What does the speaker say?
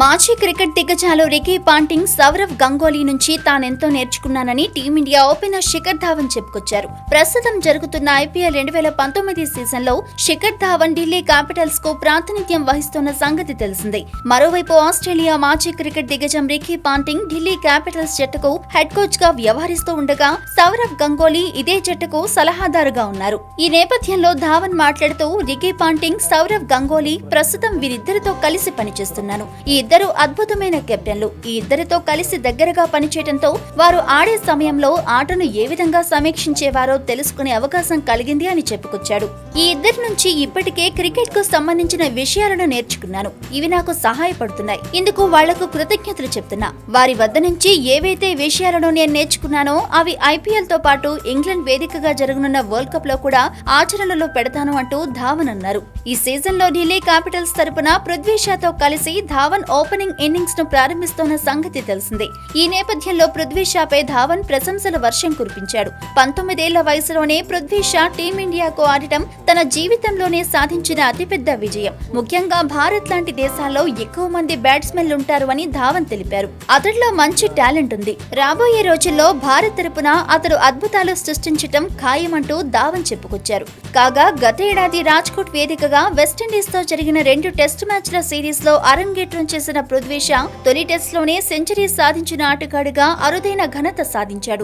మాజీ క్రికెట్ దిగ్గజాలు Ricky Ponting Sourav Ganguly నుంచి తానెంతో నేర్చుకున్నానని Team India opener Shikhar Dhawan చెప్పుకొచ్చారు. ప్రస్తుతం జరుగుతున్న ఐపీఎల్ రెండు వేల పంతొమ్మిది సీజన్లో శిఖర్ ధావన్ ఢిల్లీ క్యాపిటల్స్కు ప్రాతినిధ్యం వహిస్తున్న సంగతి తెలిసిందే. మరోవైపు ఆస్ట్రేలియా మాజీ క్రికెట్ దిగ్గజం రికీ పాంటింగ్ ఢిల్లీ క్యాపిటల్స్ జట్టుకు హెడ్ కోచ్గా వ్యవహరిస్తూ ఉండగా సౌరవ్ గంగోలీ ఇదే జట్టుకు సలహాదారుగా ఉన్నారు. ఈ నేపథ్యంలో ధావన్ మాట్లాడుతూ రికీ పాంటింగ్ సౌరవ్ గంగోలీ ప్రస్తుతం వీరిద్దరితో కలిసి పనిచేస్తున్నాను ఈ ఇద్దరు అద్భుతమైన కెప్టెన్లు. ఈ ఇద్దరితో కలిసి దగ్గరగా పనిచేయడంతో వారు ఆడే సమయంలో ఆటను ఏ విధంగా సమీక్షించేవారో తెలుసుకునే అవకాశం కలిగింది అని చెప్పుకొచ్చాడు. ఈ ఇద్దరి నుంచి ఇప్పటికే క్రికెట్కు సంబంధించిన విషయాలను నేర్చుకున్నాను. ఇవి నాకు సహాయపడుతున్నాయి. ఇందుకు వాళ్ళకు కృతజ్ఞతలు చెప్తున్నా. వారి వద్ద నుంచి ఏవైతే విషయాలను నేను నేర్చుకున్నానో అవి ఐపీఎల్తో పాటు ఇంగ్లాండ్ వేదికగా జరగనున్న వరల్డ్ కప్లో కూడా ఆచరణలో పెడతాను అంటూ ధావన్ అన్నారు. ఈ సీజన్లో ఢిల్లీ క్యాపిటల్స్ తరపున పృథ్వీ షాతో కలిసి ధావన్ ఓపెనింగ్ ఇన్నింగ్స్ను ప్రారంభిస్తోన్న సంగతి తెలిసిందే. ఈ నేపథ్యంలో పృథ్వీ షాపై ధావన్ ప్రశంసల వర్షం కురిపించాడు. పంతొమ్మిదేళ్ళ వయసులోనే పృథ్వీ షా టీమిండియాకు ఆడటం తన జీవితంలోనే సాధించిన అతిపెద్ద విజయం. ముఖ్యంగా భారత్ లాంటి దేశాల్లో ఎక్కువ మంది బ్యాట్స్మెన్లు ఉంటారు అని ధావన్ తెలిపారు. అతడిలో మంచి టాలెంట్ ఉంది. రాబోయే రోజుల్లో భారత్ తరపున అతడు అద్భుతాలు సృష్టించటం ఖాయమంటూ ధావన్ చెప్పుకొచ్చారు. కాగా గత ఏడాది రాజ్కోట్ వేదికగా వెస్టిండీస్తో జరిగిన రెండు టెస్ట్ మ్యాచ్ల సిరీస్లో అరంగేట్రం చేసిన పృథ్వీ షా తొలి టెస్ట్లోనే సెంచరీ సాధించిన ఆటగాడిగా అరుదైన ఘనత సాధించాడు.